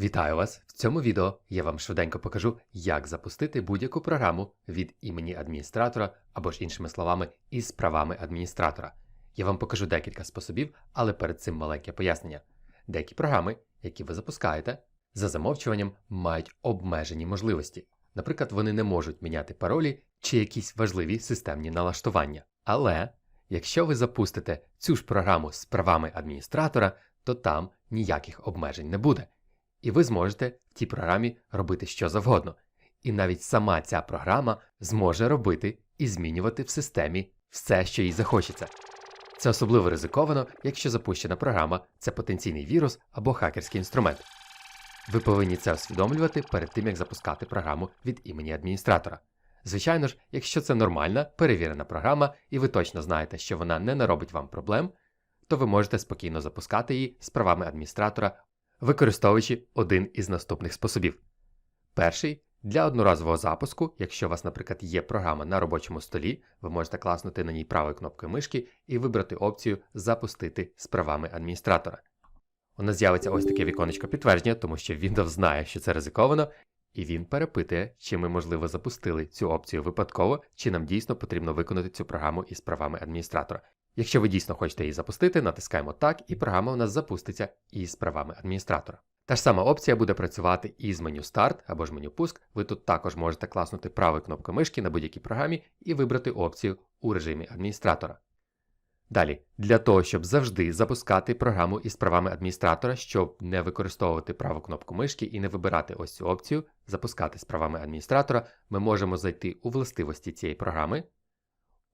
Вітаю вас! В цьому відео я вам швиденько покажу, як запустити будь-яку програму від імені адміністратора або ж іншими словами із правами адміністратора. Я вам покажу декілька способів, але перед цим маленьке пояснення. Деякі програми, які ви запускаєте, за замовчуванням мають обмежені можливості. Наприклад, вони не можуть міняти паролі чи якісь важливі системні налаштування. Але якщо ви запустите цю ж програму з правами адміністратора, то там ніяких обмежень не буде. І ви зможете в тій програмі робити що завгодно. І навіть сама ця програма зможе робити і змінювати в системі все, що їй захочеться. Це особливо ризиковано, якщо запущена програма це потенційний вірус або хакерський інструмент. Ви повинні це усвідомлювати перед тим, як запускати програму від імені адміністратора. Звичайно ж, якщо це нормальна, перевірена програма, і ви точно знаєте, що вона не наробить вам проблем, то ви можете спокійно запускати її з правами адміністратора використовуючи один із наступних способів. Перший для одноразового запуску, якщо у вас, наприклад, є програма на робочому столі, ви можете класнути на ній правою кнопкою мишки і вибрати опцію Запустити з правами адміністратора. У нас з'явиться ось таке віконечко підтвердження, тому що Windows знає, що це ризиковано, і він перепитує, чи ми, можливо, запустили цю опцію випадково, чи нам дійсно потрібно виконати цю програму із правами адміністратора. Якщо ви дійсно хочете її запустити, натискаємо так, і програма у нас запуститься із правами адміністратора. Та ж сама опція буде працювати із меню Старт або ж меню Пуск. Ви тут також можете класнути правою кнопкою мишки на будь-якій програмі і вибрати опцію у режимі адміністратора. Далі, для того, щоб завжди запускати програму із правами адміністратора, щоб не використовувати праву кнопку мишки і не вибирати ось цю опцію, запускати з правами адміністратора, ми можемо зайти у властивості цієї програми,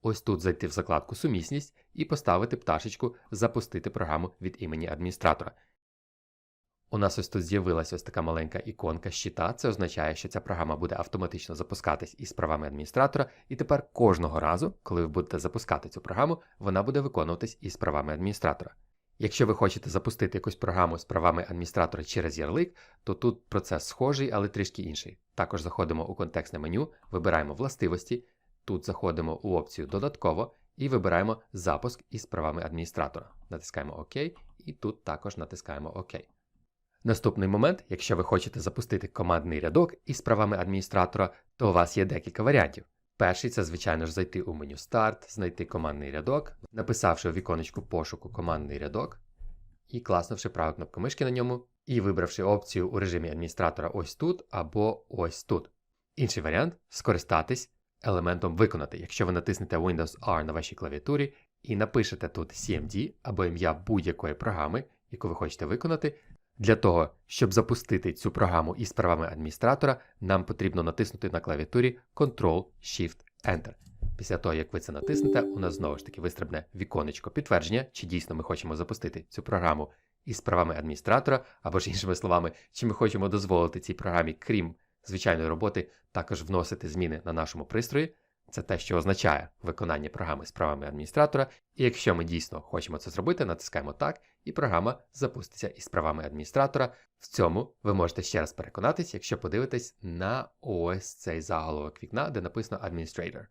ось тут зайти в закладку Сумісність і поставити пташечку Запустити програму від імені адміністратора. У нас ось тут з'явилася ось така маленька іконка щита. Це означає, що ця програма буде автоматично запускатись із правами адміністратора, і тепер кожного разу, коли ви будете запускати цю програму, вона буде виконуватись із правами адміністратора. Якщо ви хочете запустити якусь програму з правами адміністратора через ярлик, то тут процес схожий, але трішки інший. Також заходимо у контекстне меню, вибираємо властивості, тут заходимо у опцію Додатково і вибираємо запуск із правами адміністратора. Натискаємо ОК, і тут також натискаємо ОК. Наступний момент, якщо ви хочете запустити командний рядок із правами адміністратора, то у вас є декілька варіантів. Перший це, звичайно ж, зайти у меню Старт, знайти командний рядок, написавши у віконечку пошуку командний рядок, і класнувши праву кнопку мишки на ньому, і вибравши опцію у режимі адміністратора ось тут або ось тут. Інший варіант скористатись елементом Виконати, якщо ви натиснете Windows R на вашій клавіатурі і напишете тут CMD або ім'я будь-якої програми, яку ви хочете виконати. Для того, щоб запустити цю програму із правами адміністратора, нам потрібно натиснути на клавіатурі Ctrl-Shift-Enter. Після того, як ви це натиснете, у нас знову ж таки вистрибне віконечко підтвердження, чи дійсно ми хочемо запустити цю програму із правами адміністратора, або ж іншими словами, чи ми хочемо дозволити цій програмі, крім звичайної роботи, також вносити зміни на нашому пристрої. Це те, що означає виконання програми з правами адміністратора, і якщо ми дійсно хочемо це зробити, натискаємо так, і програма запуститься із правами адміністратора. В цьому ви можете ще раз переконатись, якщо подивитесь на ось цей заголовок вікна, де написано Administrator.